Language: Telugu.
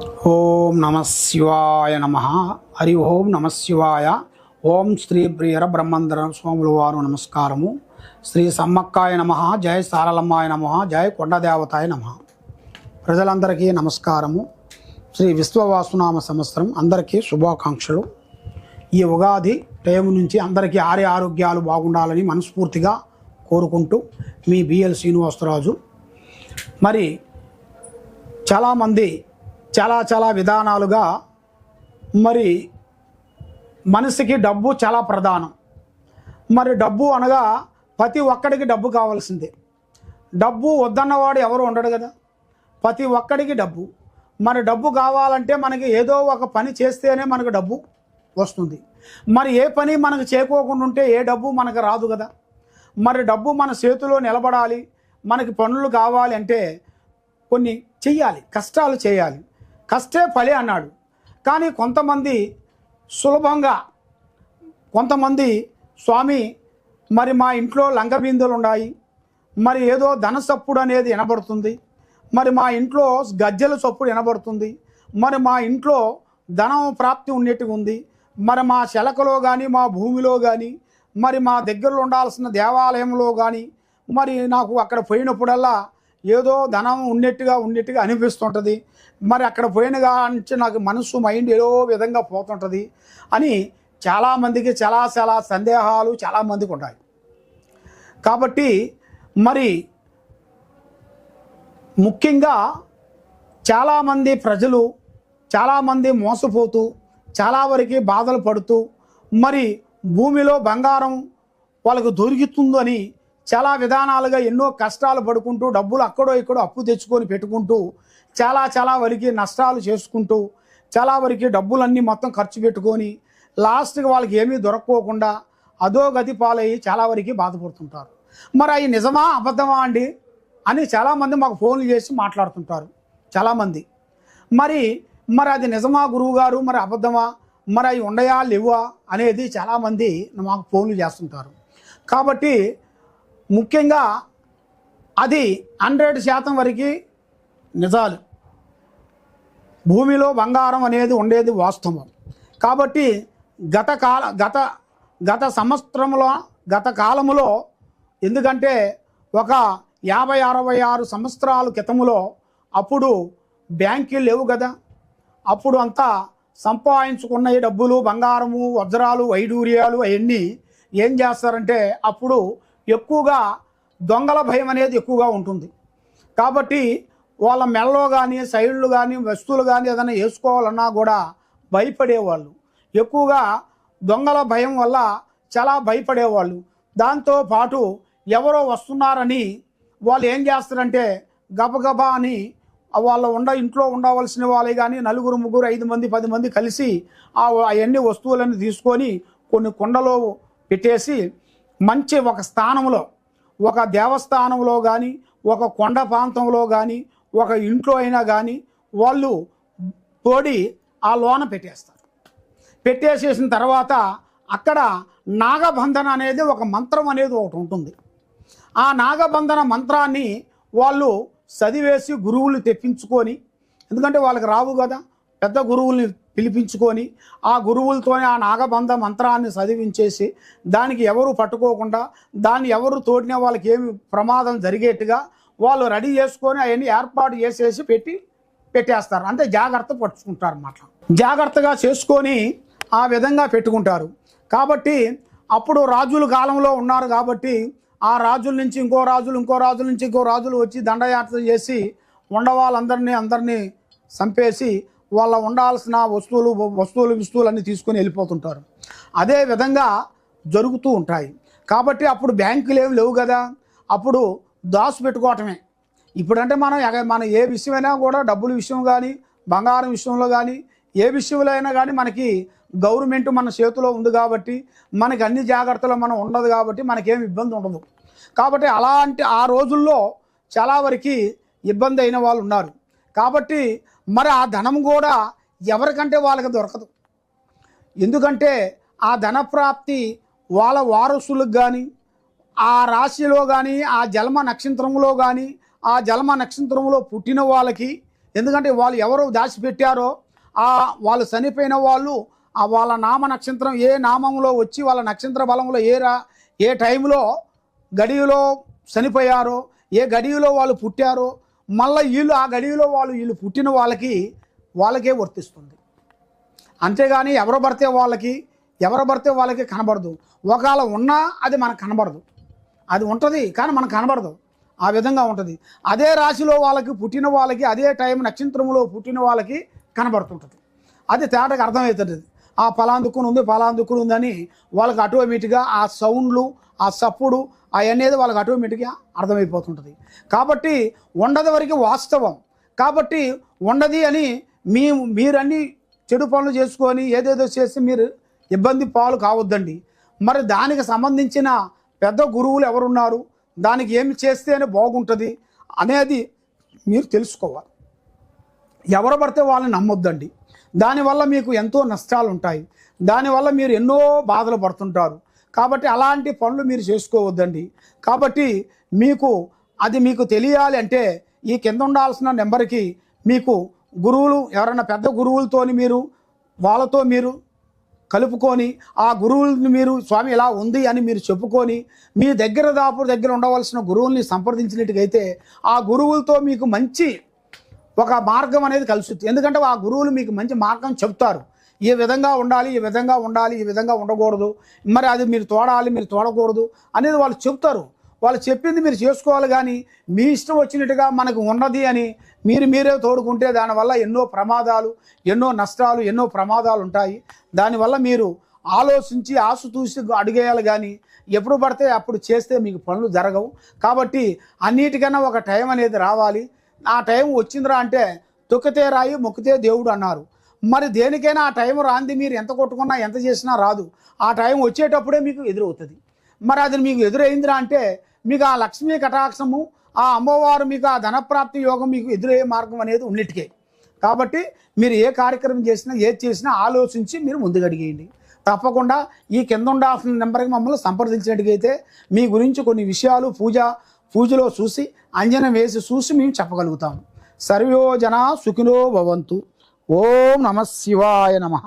ఓం నమ శివాయ నమ. హరి ఓం నమ శివాయ. ఓం శ్రీ ప్రియర బ్రహ్మందర స్వాముల వారు నమస్కారము. శ్రీ సమ్మక్కాయ నమ జయ సారలమ్మాయ నమ జయ కొండదేవతాయ నమ. ప్రజలందరికీ నమస్కారము. శ్రీ విశ్వవాసునామ సంవత్సరం అందరికీ శుభాకాంక్షలు. ఈ ఉగాది టైం నుంచి అందరికీ ఆరే ఆరోగ్యాలు బాగుండాలని మనస్ఫూర్తిగా కోరుకుంటూ మీ బిఎల్ శ్రీనివాసరాజు. మరి చాలామంది చాలా చాలా విధానాలుగా మరి మనిషికి డబ్బు చాలా ప్రధానం. మరి డబ్బు అనగా ప్రతి ఒక్కడికి డబ్బు కావాల్సిందే. డబ్బు వద్దన్నవాడు ఎవరు ఉండడు కదా? ప్రతి ఒక్కడికి డబ్బు. మరి డబ్బు కావాలంటే మనకి ఏదో ఒక పని చేస్తేనే మనకు డబ్బు వస్తుంది. మరి ఏ పని మనకు చేయకోకుండా ఉంటే ఏ డబ్బు మనకు రాదు కదా? మరి డబ్బు మన చేతిలో నిలబడాలి మనకి పనులు కావాలి అంటే కొన్ని చెయ్యాలి కష్టాలు చేయాలి. కష్టే ఫలి అన్నాడు. కానీ కొంతమంది సులభంగా కొంతమంది స్వామి మరి మా ఇంట్లో లంగబిందులు ఉన్నాయి. మరి ఏదో ధనసప్పుడు అనేది వినబడుతుంది. మరి మా ఇంట్లో గజ్జెల చప్పుడు వినబడుతుంది. మరి మా ఇంట్లో ధనం ప్రాప్తి ఉన్నట్టుగా ఉంది. మరి మా శలకలో కానీ మా భూమిలో కానీ మరి మా దగ్గరలో ఉండాల్సిన దేవాలయంలో కానీ మరి నాకు అక్కడ పోయినప్పుడల్లా ఏదో ధనం ఉన్నట్టుగా ఉన్నట్టుగా అనిపిస్తుంటుంది. మరి అక్కడ పోయినగా నుంచి నాకు మనసు మైండ్ ఏదో విధంగా పోతుంటుంది అని చాలామందికి చాలా చాలా సందేహాలు చాలామందికి ఉన్నాయి కాబట్టి మరి ముఖ్యంగా చాలామంది ప్రజలు చాలామంది మోసపోతూ చాలా వరకు బాధలు పడుతూ మరి భూమిలో బంగారం వాళ్ళకు దొరుకుతుందని చాలా విధానాలుగా ఎన్నో కష్టాలు పడుకుంటూ డబ్బులు అక్కడో ఇక్కడో అప్పు తెచ్చుకొని పెట్టుకుంటూ చాలా చాలా వరకు నష్టాలు చేసుకుంటూ చాలా వరకు డబ్బులన్నీ మొత్తం ఖర్చు పెట్టుకొని లాస్ట్కి వాళ్ళకి ఏమీ దొరక్కోకుండా అధోగతి పాలయ్యి చాలా వరకు బాధపడుతుంటారు. మరి అవి నిజమా అబద్ధమా అండి? అని చాలామంది మాకు ఫోన్లు చేసి మాట్లాడుతుంటారు. చాలామంది మరి మరి అది నిజమా గురువు గారు? మరి అబద్ధమా? మరి అవి ఉండయా లేవా? అనేది చాలామంది మాకు ఫోన్లు చేస్తుంటారు. కాబట్టి ముఖ్యంగా అది హండ్రెడ్ శాతం వరకు నిజాలు. భూమిలో బంగారం అనేది ఉండేది వాస్తవం. కాబట్టి గత కాల గత గత సంవత్సరంలో గత కాలములో ఎందుకంటే ఒక యాభై అరవై ఆరు సంవత్సరాల క్రితములో అప్పుడు బ్యాంకులు లేవు కదా. అప్పుడు అంతా సంపాదించుకున్న డబ్బులు బంగారము వజ్రాలు వైడూర్యాలు అవన్నీ ఏం చేస్తారంటే అప్పుడు ఎక్కువగా దొంగల భయం అనేది ఎక్కువగా ఉంటుంది. కాబట్టి వాళ్ళ మెళ్ళలో కానీ సైడ్లు కానీ వస్తువులు కానీ ఏదైనా వేసుకోవాలన్నా కూడా భయపడేవాళ్ళు. ఎక్కువగా దొంగల భయం వల్ల చాలా భయపడేవాళ్ళు. దాంతో పాటు ఎవరో వస్తున్నారని వాళ్ళు ఏం చేస్తారంటే గబగబా అని వాళ్ళ ఉండ ఇంట్లో ఉండవలసిన వాళ్ళే కానీ నలుగురు ముగ్గురు ఐదు మంది పది మంది కలిసి ఆ అవన్నీ వస్తువులను తీసుకొని కొన్ని కుండలో పెట్టేసి మంచి ఒక స్థానంలో ఒక దేవస్థానంలో కానీ ఒక కొండ ప్రాంతంలో కానీ ఒక ఇంట్లో అయినా కానీ వాళ్ళు తోడి ఆ లోన పెట్టేస్తారు. పెట్టేసేసిన తర్వాత అక్కడ నాగబంధన అనేది ఒక మంత్రం అనేది ఒకటి ఉంటుంది. ఆ నాగబంధన మంత్రాన్ని వాళ్ళు చదివేసి గురువులు తెప్పించుకొని ఎందుకంటే వాళ్ళకి రావు కదా పెద్ద గురువుల్ని పిలిపించుకొని ఆ గురువులతోనే ఆ నాగబంధ మంత్రాన్ని చదివించేసి దానికి ఎవరు పట్టుకోకుండా దాన్ని ఎవరు తోడిన వాళ్ళకి ఏమి ప్రమాదం జరిగేట్టుగా వాళ్ళు రెడీ చేసుకొని అవన్నీ ఏర్పాటు చేసేసి పెట్టి పెట్టేస్తారు. అంటే జాగ్రత్త పట్టుకుంటారు అన్నమాట. జాగ్రత్తగా చేసుకొని ఆ విధంగా పెట్టుకుంటారు. కాబట్టి అప్పుడు రాజుల కాలంలో ఉన్నారు కాబట్టి ఆ రాజుల నుంచి ఇంకో రాజులు ఇంకో రాజుల నుంచి ఇంకో రాజులు వచ్చి దండయాత్ర చేసి ఉండవాళ్ళందరినీ అందరినీ చంపేసి వాళ్ళ ఉండాల్సిన వస్తువులు వస్తువులు వస్తువులు అన్నీ తీసుకొని వెళ్ళిపోతుంటారు. అదే విధంగా జరుగుతూ ఉంటాయి. కాబట్టి అప్పుడు బ్యాంకులు ఏమి లేవు కదా. అప్పుడు దాసు పెట్టుకోవటమే. ఇప్పుడంటే మనం మనం మన ఏ విషయమైనా కూడా డబ్బుల విషయం కానీ బంగారం విషయంలో కానీ ఏ విషయంలో అయినా కానీ మనకి గవర్నమెంట్ మన చేతిలో ఉంది కాబట్టి మనకి అన్ని జాగ్రత్తలు మనం ఉండదు కాబట్టి మనకేం ఇబ్బంది ఉండదు. కాబట్టి అలాంటి ఆ రోజుల్లో చాలా వరకు ఇబ్బంది అయిన వాళ్ళు ఉన్నారు. కాబట్టి మరి ఆ ధనం కూడా ఎవరికంటే వాళ్ళకి దొరకదు. ఎందుకంటే ఆ ధన ప్రాప్తి వాళ్ళ వారసులకు కానీ ఆ రాశిలో కానీ ఆ జన్మ నక్షత్రంలో కానీ ఆ జన్మ నక్షత్రంలో పుట్టిన వాళ్ళకి ఎందుకంటే వాళ్ళు ఎవరు దాచిపెట్టారో ఆ వాళ్ళు చనిపోయిన వాళ్ళు ఆ వాళ్ళ నామ నక్షత్రం ఏ నామంలో వచ్చి వాళ్ళ నక్షత్ర బలంలో ఏ రా ఏ టైంలో గడియలో చనిపోయారో ఏ గడియలో వాళ్ళు పుట్టారో మళ్ళీ వీళ్ళు ఆ గడియలో వాళ్ళు వీళ్ళు పుట్టిన వాళ్ళకి వాళ్ళకే వర్తిస్తుంది. అంతేగాని ఎవరు పడితే వాళ్ళకి ఎవరు పడితే వాళ్ళకి కనబడదు. ఒకవేళ ఉన్నా అది మనకు కనబడదు. అది ఉంటుంది కానీ మనకు కనబడదు. ఆ విధంగా ఉంటుంది. అదే రాశిలో వాళ్ళకి పుట్టిన వాళ్ళకి అదే టైం నక్షత్రంలో పుట్టిన వాళ్ళకి కనబడుతుంటుంది. అది తేటకు అర్థమవుతుంది ఆ ఫలాందుకుని ఉంది ఫలాందుకుని ఉందని వాళ్ళకి ఆటోమేటిక్గా ఆ సౌండ్లు ఆ సప్పుడు అవన్నీ వాళ్ళకి ఆటోమేటిక్గా అర్థమైపోతుంటుంది. కాబట్టి ఉండదు వరకు వాస్తవం. కాబట్టి ఉండది అని మీ మీరన్నీ చెడు పనులు చేసుకొని ఏదేదో చేసి మీరు ఇబ్బంది పాలు కావద్దండి. మరి దానికి సంబంధించిన పెద్ద గురువులు ఎవరున్నారు? దానికి ఏమి చేస్తేనే బాగుంటుంది అనేది మీరు తెలుసుకోవాలి. ఎవరు పడితే వాళ్ళని నమ్మొద్దండి. దానివల్ల మీకు ఎంతో నష్టాలు ఉంటాయి దానివల్ల మీరు ఎన్నో బాధలు పడుతుంటారు. కాబట్టి అలాంటి పనులు మీరు చేసుకోవద్దండి. కాబట్టి మీకు అది మీకు తెలియాలి అంటే ఈ కింద ఉండాల్సిన నెంబర్కి మీకు గురువులు ఎవరైనా పెద్ద గురువులతోని మీరు వాళ్ళతో మీరు కలుపుకొని ఆ గురువుల్ని మీరు స్వామి ఇలా ఉంది అని మీరు చెప్పుకొని మీ దగ్గర దాపు దగ్గర ఉండవలసిన గురువుల్ని సంప్రదించినట్టుగైతే ఆ గురువులతో మీకు మంచి ఒక మార్గం అనేది కలుస్తుంది. ఎందుకంటే ఆ గురువులు మీకు మంచి మార్గం చెప్తారు. ఈ విధంగా ఉండాలి ఈ విధంగా ఉండాలి ఈ విధంగా ఉండకూడదు మరి అది మీరు తోడాలి మీరు తోడకూడదు అనేది వాళ్ళు చెప్తారు. వాళ్ళు చెప్పింది మీరు చేసుకోవాలి కానీ మీ ఇష్టం వచ్చినట్టుగా మనకు ఉన్నది అని మీరు మీరే తోడుకుంటే దానివల్ల ఎన్నో ప్రమాదాలు ఎన్నో నష్టాలు ఎన్నో ప్రమాదాలు ఉంటాయి. దానివల్ల మీరు ఆలోచించి ఆసు చూసి అడిగేయాలి కానీ ఎప్పుడు పడితే అప్పుడు చేస్తే మీకు పనులు జరగవు. కాబట్టి అన్నిటికన్నా ఒక టైం అనేది రావాలి. ఆ టైం వచ్చిందిరా అంటే తొక్కితే రాయి మొక్కితే దేవుడు అన్నారు. మరి దేనికైనా ఆ టైం రాంది మీరు ఎంత కొట్టుకున్నా ఎంత చేసినా రాదు. ఆ టైం వచ్చేటప్పుడే మీకు ఎదురవుతుంది. మరి అది మీకు ఎదురైందిరా అంటే మీకు ఆ లక్ష్మీ కటాక్షము ఆ అమ్మవారు మీకు ఆ ధనప్రాప్తి యోగం మీకు ఎదురయ్యే మార్గం అనేది ఉన్నిటికే. కాబట్టి మీరు ఏ కార్యక్రమం చేసినా ఏది చేసినా ఆలోచించి మీరు ముందుకు అడిగేయండి. తప్పకుండా ఈ కింద ఉండాల్సిన నెంబర్కి మమ్మల్ని సంప్రదించినట్టుగైతే మీ గురించి కొన్ని విషయాలు పూజ పూజలో చూసి అంజనం వేసి చూసి మేము చెప్పగలుగుతాము సర్వయోజన సుఖినో భవంతు. ఓం నమ శివాయ నమః.